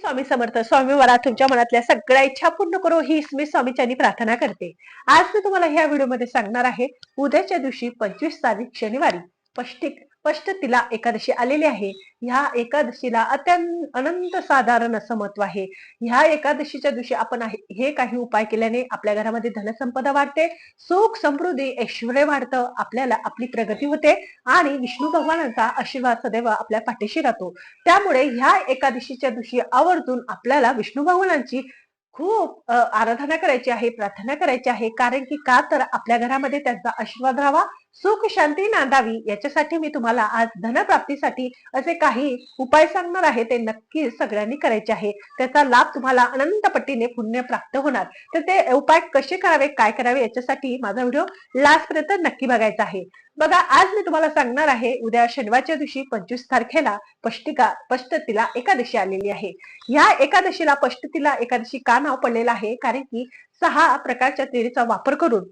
स्वामी समर्थ स्वामी मला तुमच्या मनातल्या सगळ्या इच्छा पूर्ण करो ही मी स्वामीच्यांनी प्रार्थना करते. आज मी तुम्हाला ह्या व्हिडिओमध्ये सांगणार आहे उद्याच्या दिवशी पंचवीस तारीख शनिवारी पष्टिक स्पष्ट तिला एकादशी आलेली आहे. ह्या एकादशीला अत्यंत अनंत साधारण असं महत्त्व आहे. ह्या एकादशीच्या दिवशी आपण हे काही उपाय केल्याने आपल्या घरामध्ये धनसंपदा वाढते सुख समृद्धी ऐश्वर वाढतं आपल्याला आपली प्रगती होते आणि विष्णू भगवानांचा आशीर्वाद सदैव आपल्या पाठीशी राहतो. त्यामुळे ह्या एकादशीच्या दिवशी आवर्जून आपल्याला विष्णू भगवानांची खूप आराधना करायची आहे प्रार्थना करायची आहे. कारण की का तर आपल्या घरामध्ये त्यांचा आशीर्वाद राहावा सुख शांती नांदावी याच्यासाठी मी तुम्हाला आज धनप्राप्तीसाठी असे काही उपाय सांगणार आहे ते नक्की सगळ्यांनी करायचे आहे. त्याचा लाभ तुम्हाला अनंत पट्टीने पुण्य प्राप्त होणार. तर ते उपाय कसे करावे काय करावे याच्यासाठी माझा व्हिडिओ लास्ट पर्यंत नक्की बघायचा आहे. बघा आज मी तुम्हाला सांगणार आहे उद्या शनिवारच्या दिवशी पंचवीस तारखेला पष्टिका पष्टतीला एकादशी आलेली आहे. या एकादशीला पष्टतीला एकादशी का नाव पडलेलं आहे? कारण की सहा प्रकारच्या तेरीचा वापर करून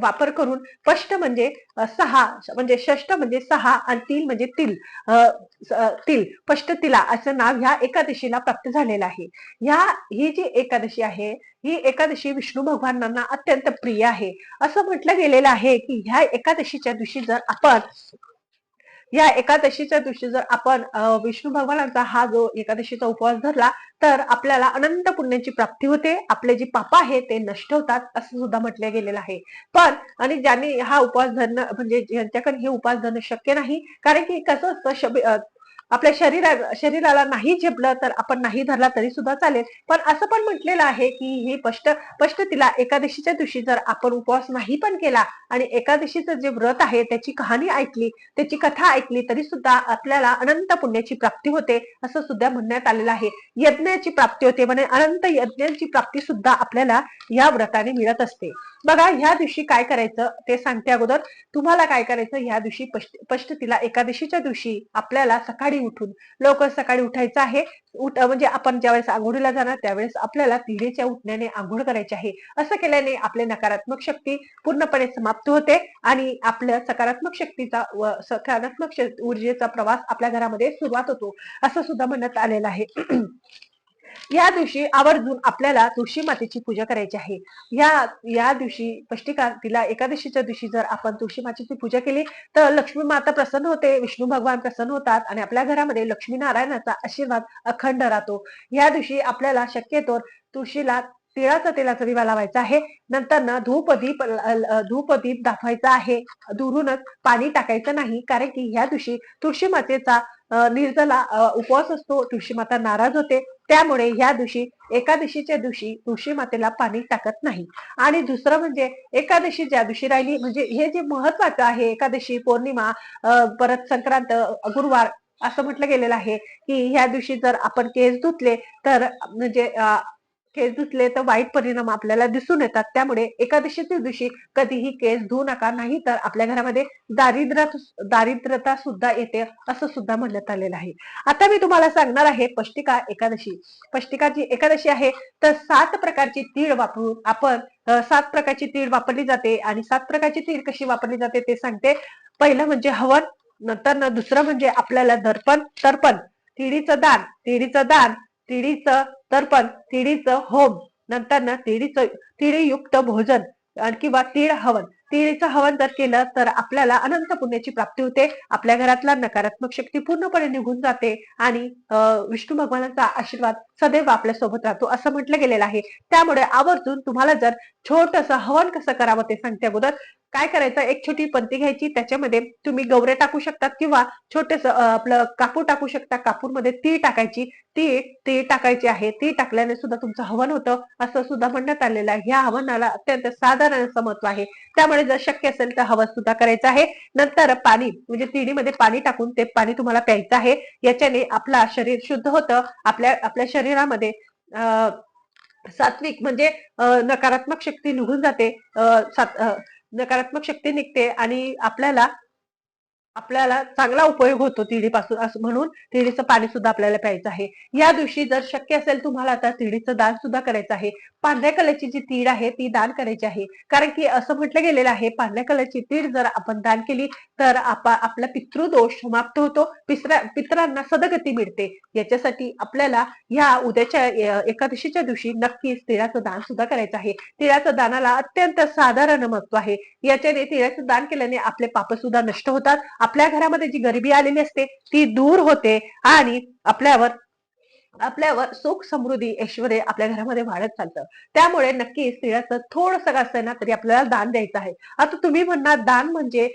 वापर करून पष्ट म्हणजे सहा म्हणजे षष्ट म्हणजे सहा आणि तिल म्हणजे तिल. तिल पष्ट तिला असं नाव ह्या एकादशीला प्राप्त झालेलं आहे. ह्या ही जी एकादशी आहे ही एकादशी विष्णू भगवानांना अत्यंत प्रिय आहे. असं म्हटलं गेलेलं आहे की ह्या एकादशीच्या दिवशी जर आपण या एकादशीच्या दिवशी जर आपण विष्णू भगवानांचा हा जो एकादशीचा उपवास धरला तर आपल्याला अनंत पुण्याची प्राप्ती होते. आपले जे पाप आहे ते नष्ट होतात असं सुद्धा म्हटलं गेलेलं आहे. पण आणि ज्यांनी हा उपवास धरणं म्हणजे ज्यांच्याकडे हे उपवास धरणं शक्य नाही कारण की कसं असतं आपल्या शरीरा शरीराला नाही झेपलं तर आपण नाही धरला तरी सुद्धा चालेल. पण असं पण म्हटलेलं आहे की हे स्पष्ट स्पष्ट तिला एकादशीच्या दिवशी जर आपण उपवास नाही पण केला आणि एकादशीचं जे व्रत आहे त्याची कहाणी ऐकली त्याची कथा ऐकली तरी सुद्धा आपल्याला अनंत पुण्याची प्राप्ती होते असं सुद्धा म्हणण्यात आलेलं आहे. यज्ञाची प्राप्ती होते म्हणजे अनंत यज्ञाची प्राप्ती सुद्धा आपल्याला या व्रताने मिळत असते. बघा ह्या दिवशी काय करायचं ते सांगते अगोदर. तुम्हाला काय करायचं ह्या दिवशी पष्टतीला एकादशीच्या दिवशी आपल्याला सकाळी उठून लवकर सकाळी उठायचं आहे. उठ म्हणजे आपण ज्यावेळेस आंघोळीला जाणार त्यावेळेस आपल्याला तिळेच्या उठण्याने आंघोळ करायची आहे. असं केल्याने आपले नकारात्मक शक्ती पूर्णपणे समाप्त होते आणि आपल्या सकारात्मक शक्तीचा व सकारात्मक ऊर्जेचा प्रवास आपल्या घरामध्ये सुरुवात होतो. असं सुद्धा म्हणण्यात आलेलं आहे. या दिवशी आवर्जून आपल्याला तुळशी मातेची पूजा करायची आहे. या या दिवशी पष्टिका तिला एकादशीच्या दिवशी जर आपण तुळशी मातेची पूजा केली तर लक्ष्मी माता प्रसन्न होते विष्णू भगवान प्रसन्न होतात आणि आपल्या घरामध्ये लक्ष्मी नारायणाचा आशीर्वाद अखंड राहतो. या दिवशी आपल्याला शक्यतो तुळशीला तिळाचा तेलाचा दिवा लावायचा आहे. नंतर ना धूपदीप धूपदीप दाखवायचा आहे. दुरूनच पाणी टाकायचं नाही कारण की ह्या दिवशी तुळशी मातेचा निर्जला उपवास असतो. तुळशी माता नाराज होते. त्यामुळे ह्या दिवशी एकादशीच्या दिवशी तुळशी मातेला पाणी टाकत नाही. आणि दुसरं म्हणजे एकादशी ज्या दिवशी राहिली म्हणजे हे जे महत्वाचं आहे एकादशी पौर्णिमा परत संक्रांत गुरुवार असं म्हटलं गेलेलं आहे की ह्या दिवशी जर आपण केस धुतले तर म्हणजे केस धुतले तर वाईट परिणाम आपल्याला दिसून येतात. त्यामुळे एकादशीच्या दिवशी कधीही केस धुवू नका नाही तर आपल्या घरामध्ये दारिद्र्य दारिद्र्यता सुद्धा येते असं सुद्धा म्हणण्यात आलेलं आहे. आता मी तुम्हाला सांगणार आहे पष्टिका एकादशी. पष्टिकाची एकादशी आहे तर सात प्रकारची तीळ वापरून आपण सात प्रकारची तीळ वापरली जाते आणि सात प्रकारची तीळ कशी वापरली जाते ते सांगते. पहिलं म्हणजे हवन नंतर दुसरं म्हणजे आपल्याला दर्पण तर्पण. तिळीचं दान तिळीचं दान तिळीचं तर पण तिळीचं होम नंतर ना तिळीचं तिळीयुक्त भोजन किंवा तीळ हवन. तिळीचं हवन जर केलं तर आपल्याला अनंत पुण्याची प्राप्ती होते. आपल्या घरातला नकारात्मक शक्ती पूर्णपणे निघून जाते आणि विष्णू भगवानाचा आशीर्वाद सदैव आपल्यासोबत राहतो असं म्हटलं गेलेलं आहे. त्यामुळे आवर्जून तुम्हाला जर छोटस हवन कसं करावं ते सांगते अगोदर. काय करायचं? एक छोटी पंती घ्यायची. त्याच्यामध्ये तुम्ही गवरे टाकू शकतात किंवा छोटेस आपलं कापूर टाकू शकता. कापूरमध्ये ती टाकायची. ती ती टाकायची आहे. ती टाकल्याने सुद्धा तुमचं हवन होतं. असं सुद्धा म्हणण्यात आलेलं आहे. ह्या हवनाला अत्यंत साधारण असं महत्त्व आहे. त्यामुळे जर शक्य असेल तर हवन सुद्धा करायचं आहे. नंतर पाणी म्हणजे तिडीमध्ये पाणी टाकून ते पाणी तुम्हाला प्यायचं आहे. याच्याने आपला शरीर शुद्ध होतं. आपल्या आपल्या शरीरामध्ये अं, सात्विक म्हणजे नकारात्मक शक्ती निघून जाते. अं, सात- अं, नकारात्मक शक्ती निघते आणि आपल्याला आपल्याला चांगला उपयोग होतो तिळीपासून असं म्हणून तिळीचं पाणी सुद्धा आपल्याला प्यायचं आहे. या दिवशी जर शक्य असेल तुम्हाला तर तिळीचं दान सुद्धा करायचं आहे. पांढऱ्या कलरची जी तीळ आहे ती दान करायची आहे. कारण की असं म्हटलं गेलेलं आहे पांढऱ्या कलरची तीळ जर आपण दान केली तर आपा आपला पितृदोष समाप्त होतो. पित्रा पित्रांना सदगती मिळते. याच्यासाठी आपल्याला या उद्याच्या एकादशीच्या दिवशी नक्कीच तिळाचं दान सुद्धा करायचं आहे. तिळाचं दानाला अत्यंत साधारण महत्त्व आहे. याच्याने तिळाचं दान केल्याने आपले पाप सुद्धा नष्ट होतात. आपल्या घरामध्ये जी गरिबी आलेली असते ती दूर होते आणि आपल्यावर आपल्यावर सुख समृद्धी ऐश्वर आपल्या घरामध्ये वाढत चालतं. त्यामुळे नक्कीच स्त्रियाचं थोडस का ना तरी आपल्याला दान द्यायचं आहे. आता तुम्ही म्हणणार दान म्हणजे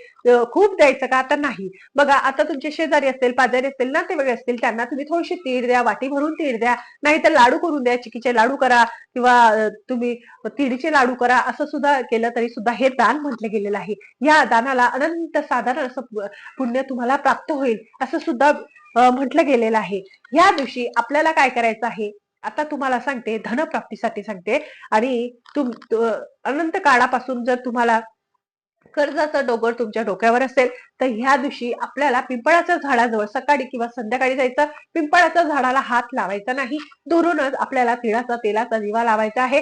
खूप द्यायचं का? आता नाही. बघा आता तुमचे शेजारी असतील पाजारी असतील ना ते वेगळे असतील त्यांना तुम्ही थोडीशी तीळ द्या वाटी भरून तीळ द्या. नाही तर लाडू करून द्या चिकीचे लाडू करा किंवा तुम्ही तिळीचे लाडू करा असं सुद्धा केलं तरी सुद्धा हे दान म्हटलं गेलेलं आहे. या दानाला अनंत साधारण असं पुण्य तुम्हाला प्राप्त होईल असं सुद्धा म्हटलं गेलेलं आहे. या दिवशी आपल्याला काय करायचं आहे? आता तुम्हाला सांगते धनप्राप्तीसाठी सांगते. आणि तुम अनंत काळापासून जर तुम्हाला कर्जाचा डोगर तुमच्या डोक्यावर असेल तर ह्या दिवशी आपल्याला पिंपळाच्या झाडाजवळ सकाळी किंवा संध्याकाळी जायचं. पिंपळाच्या झाडाला हात लावायचा नाही. दुरूनच आपल्याला तिळाचा तेलाचा दिवा लावायचा आहे.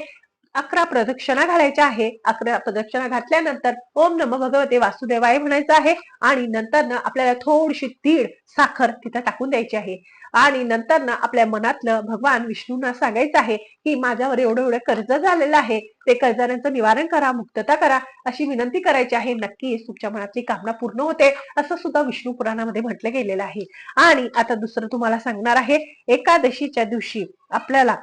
अकरा प्रदक्षिणा घालायच्या आहे. अकरा प्रदक्षिणा घातल्यानंतर ओम नम भगवते वासुदेवाय म्हणायचं आहे. आणि नंतर ना आपल्याला थोडीशी तीळ साखर तिथं टाकून द्यायची आहे. आणि नंतर ना आपल्या मनातलं भगवान विष्णूंना सांगायचं आहे की माझ्यावर एवढं एवढं कर्ज झालेलं आहे. ते कर्जाऱ्यांचं निवारण करा मुक्तता करा अशी विनंती करायची आहे. नक्कीच तुमच्या मनातली कामना पूर्ण होते असं सुद्धा विष्णू पुराणामध्ये म्हटलं गेलेलं आहे. आणि आता दुसरं तुम्हाला सांगणार आहे. एकादशीच्या दिवशी आपल्याला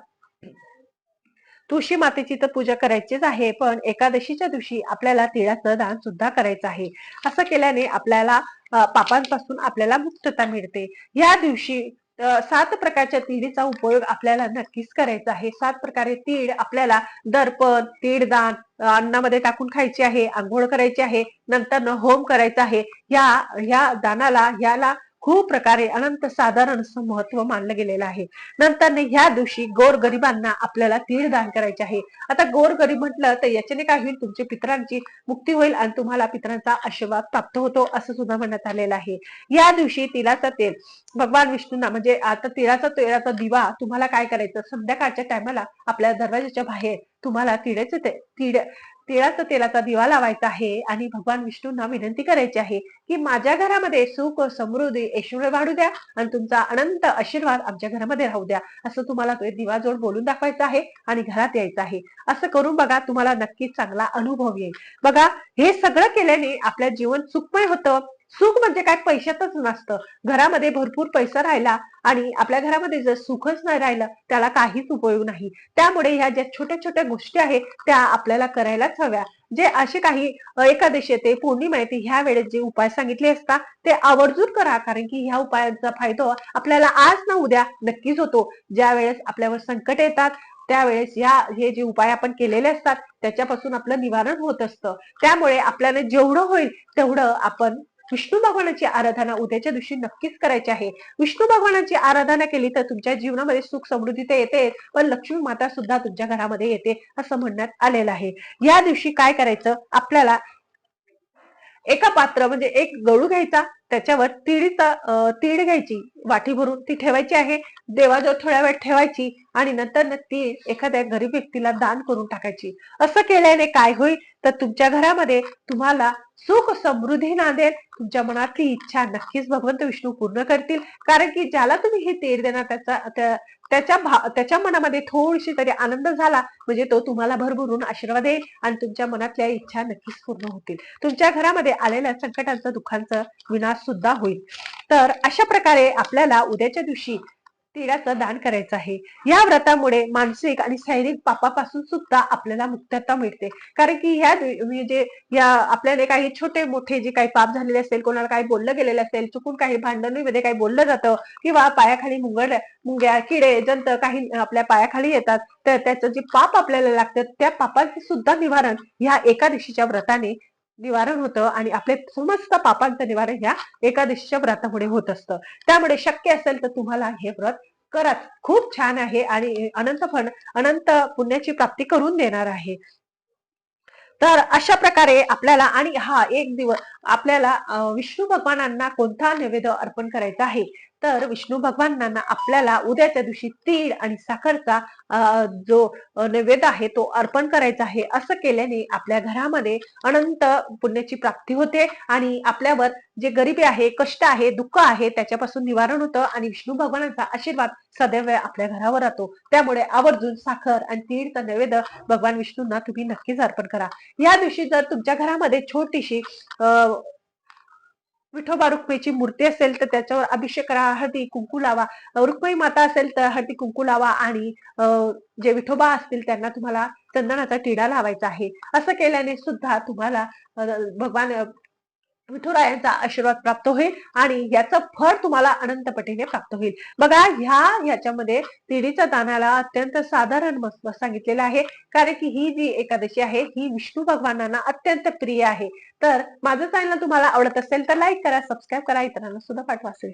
तुळशी मातेची तर पूजा करायचीच आहे पण एकादशीच्या दिवशी आपल्याला तिळाचं दान सुद्धा करायचं आहे. असं केल्याने आपल्याला पापांपासून आपल्याला मुक्तता मिळते. या दिवशी सात प्रकारच्या तिळीचा उपयोग आपल्याला नक्कीच करायचा आहे. सात प्रकारे तीळ आपल्याला दर्पण तीळदान अन्नामध्ये टाकून खायची आहे आंघोळ करायची आहे नंतर होम करायचा आहे. या ह्या दानाला याला खूप प्रकारे अनंत साधारण असं महत्त्व मानलं गेलेलं आहे. नंतर ह्या दिवशी गोर गरिबांना आपल्याला तीळ दान करायचे आहे. आता गोर गरीब म्हटलं तर याच्याने काय होईल? तुमच्या पितरांची मुक्ती होईल आणि तुम्हाला पितरांचा आशीर्वाद प्राप्त होतो असं सुद्धा म्हणण्यात आलेलं आहे. या दिवशी तिळाचं तेल भगवान विष्णूंना म्हणजे आता तिळाचा तेलाचा दिवा तुम्हाला काय करायचं? संध्याकाळच्या टायमाला आपल्या दरवाजाच्या बाहेर तुम्हाला तिळाचे ते तिळ तिळाचा तेलाचा दिवा लावायचा आहे आणि भगवान विष्णूंना विनंती करायची आहे की माझ्या घरामध्ये सुख समृद्धी ऐश्वर वाढू द्या आणि तुमचा अनंत आशीर्वाद आमच्या घरामध्ये राहू द्या. असं तुम्हाला तो दिवा जोड बोलून दाखवायचं आहे आणि घरात यायचं आहे. असं करून बघा तुम्हाला नक्कीच चांगला अनुभव येईल. बघा हे सगळं केल्याने आपलं जीवन सुखमय होतं. सुख म्हणजे काय? पैशातच नसतं. घरामध्ये भरपूर पैसा राहिला आणि आपल्या घरामध्ये जर सुखच नाही राहिलं त्याला काहीच उपयोग नाही. त्यामुळे ह्या ज्या छोट्या छोट्या गोष्टी आहेत त्या आपल्याला करायलाच हव्या. जे असे काही एकादशी येते पौर्णिमा येते ह्या वेळेस जे उपाय सांगितले असतात ते आवर्जून करा. कारण की ह्या उपायांचा फायदा आपल्याला आज ना उद्या नक्कीच होतो. ज्या वेळेस आपल्यावर संकट येतात त्यावेळेस या हे जे उपाय आपण केलेले असतात त्याच्यापासून आपलं निवारण होत असतं. त्यामुळे आपल्याला जेवढं होईल तेवढं आपण विष्णू भगवानाची आराधना उद्याच्या दिवशी नक्कीच करायची आहे. विष्णू भगवानाची आराधना केली तर तुमच्या जीवनामध्ये सुख समृद्धी तर येते पण लक्ष्मी माता सुद्धा तुमच्या घरामध्ये येते असं म्हणण्यात आलेलं आहे. या दिवशी काय करायचं? आपल्याला एका पात्र म्हणजे एक गळू घ्यायचा. त्याच्यावर तिळीचा तीळ घ्यायची. वाटी भरून ती ठेवायची आहे. देवाजवळ थोड्या वेळ ठेवायची आणि नंतर ती एखाद्या गरीब व्यक्तीला दान करून टाकायची. असं केल्याने काय होईल? तर तुमच्या घरामध्ये तुम्हाला सुख समृद्धी नांदेल. तुमच्या मनातली इच्छा नक्कीच भगवंत विष्णू पूर्ण करतील. कारण की ज्याला तुम्ही हे तेल देणार त्याचा त्याच्या भा- त्याच्या मनामध्ये थोडीशी तरी आनंद झाला म्हणजे तो तुम्हाला भरभरून आशीर्वाद देईल आणि तुमच्या मनातल्या इच्छा नक्कीच पूर्ण होतील. तुमच्या घरामध्ये आलेल्या संकटांचं दुःखांचं विनाश सुद्धा होईल. तर अशा प्रकारे आपल्याला उद्याच्या दिवशी तिळाचं दान करायचं आहे. या व्रतामुळे मानसिक आणि शारीरिक पापापासून सुद्धा आपल्याला मुक्तता मिळते. कारण की ह्या म्हणजे या आपल्याला काही छोटे मोठे जे काही पाप झालेले असेल कोणाला काही बोललं गेलेलं असेल चुकून काही भांडणीमध्ये काही बोललं जातं किंवा पायाखाली मुंगड मुंग्या किडे जंत काही आपल्या पायाखाली येतात तर त्याचं जे पाप आपल्याला लागतं त्या पापाचे सुद्धा निवारण ह्या एकादशीच्या व्रताने निवारण होतं आणि आपले समस्त पापांचं निवारण ह्या एकादशीच्या व्रतामुळे होत असतं. त्यामुळे शक्य असेल तर तुम्हाला हे व्रत करा खूप छान आहे आणि अनंत फण अनंत पुण्याची प्राप्ती करून देणार आहे. तर अशा प्रकारे आपल्याला आणि हा एक दिवस आपल्याला विष्णू भगवानांना कोणता नैवेद्य अर्पण करायचा आहे? तर विष्णू भगवानांना आपल्याला उद्याच्या दिवशी तीळ आणि साखरचा अं, जो नैवेद्य आहे तो अर्पण करायचा आहे असं केल्याने आपल्या घरामध्ये अनंत पुण्याची प्राप्ती होते आणि आपल्यावर जे गरिबी आहे कष्ट आहे दुःख आहे त्याच्यापासून निवारण होतं आणि विष्णू भगवानांचा आशीर्वाद सदैव आपल्या घरावर राहतो. त्यामुळे आवर्जून साखर आणि तीळचा नैवेद्य भगवान विष्णूंना तुम्ही नक्कीच अर्पण करा. या दिवशी जर तुमच्या घरामध्ये छोटीशी अं, विठोबा रुक्मेची मूर्ती असेल तर त्याच्यावर अभिषेक करा हळदी कुंकू लावा. रुक्मई माता असेल तर हळदी कुंकू लावा आणि अं, जे विठोबा असतील त्यांना तुम्हाला चंदनाचा टिडा लावायचा आहे. असं केल्याने सुद्धा तुम्हाला भगवान विठुरायांचा आशीर्वाद प्राप्त होईल आणि याचं फळ तुम्हाला अनंत पटीने प्राप्त होईल. बघा ह्या ह्याच्यामध्ये तिडीच्या दानाला अत्यंत साधारण महत्त्व सांगितलेलं आहे. कारण की ही जी एकादशी आहे ही विष्णू भगवानांना अत्यंत प्रिय आहे. तर माझं चॅनल तुम्हाला आवडत असेल तर लाईक करा सबस्क्राईब करा. इतरांना सुद्धा पाठवा. असेल